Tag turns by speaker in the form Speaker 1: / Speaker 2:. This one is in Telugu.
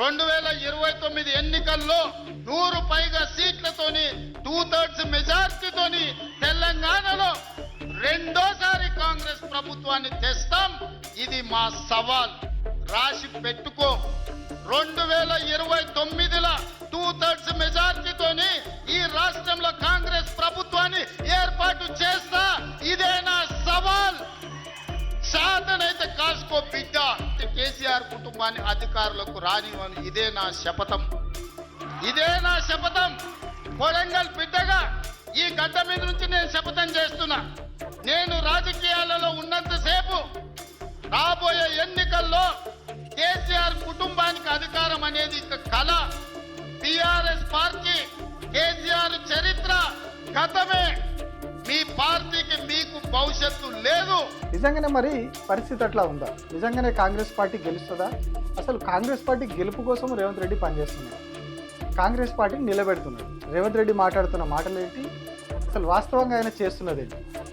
Speaker 1: రెండు వేల ఇరవై తొమ్మిది ఎన్నికల్లో నూరు పైగా సీట్లతోని టూ థర్డ్స్ మెజార్టీతోని తెలంగాణలో రెండోసారి కాంగ్రెస్ ప్రభుత్వాన్ని తెస్తాం. ఇది మా సవాల్. రాసి పెట్టుకో. రెండు వేల ఇరవై తొమ్మిదిలో టూ థర్డ్స్ మెజార్టీతోని ఈ రాష్ట్రంలో కాంగ్రెస్ ప్రభుత్వాన్ని ఏర్పాటు చేస్తా. ఇదే నా సవాల్. సాధనైతే కాసుకో బిడ్డ. ప్రభుత్వాన్ని అధికారులకు రానివ్వను. ఇదే నా శపథం. ఇదే నా శపథం. కొడంగల్ బిడ్డగా ఈ గడ్డ మీద నుంచి నేను శపథం చేస్తున్నా. నేను రాజకీయాలలో ఉన్నంతసేపు రాబోయే ఎన్నికల్లో కేసీఆర్ కుటుంబానికి అధికారం అనేది ఇక కళ టిఆర్ఎస్ పార్టీ కేసీఆర్ చరిత్ర గతమే. మీ పార్టీ భవిష్యత్తు లేదు.
Speaker 2: నిజంగానే మరి పరిస్థితి అట్లా ఉందా? నిజంగానే కాంగ్రెస్ పార్టీ గెలుస్తుందా? అసలు కాంగ్రెస్ పార్టీ గెలుపు కోసం రేవంత్ రెడ్డి పనిచేస్తున్నాడు. కాంగ్రెస్ పార్టీని నిలబెడుతున్నాడు. రేవంత్ రెడ్డి మాట్లాడుతున్న మాటలు ఏంటి అసలు వాస్తవంగా ఆయన చేస్తున్నది ఏంటి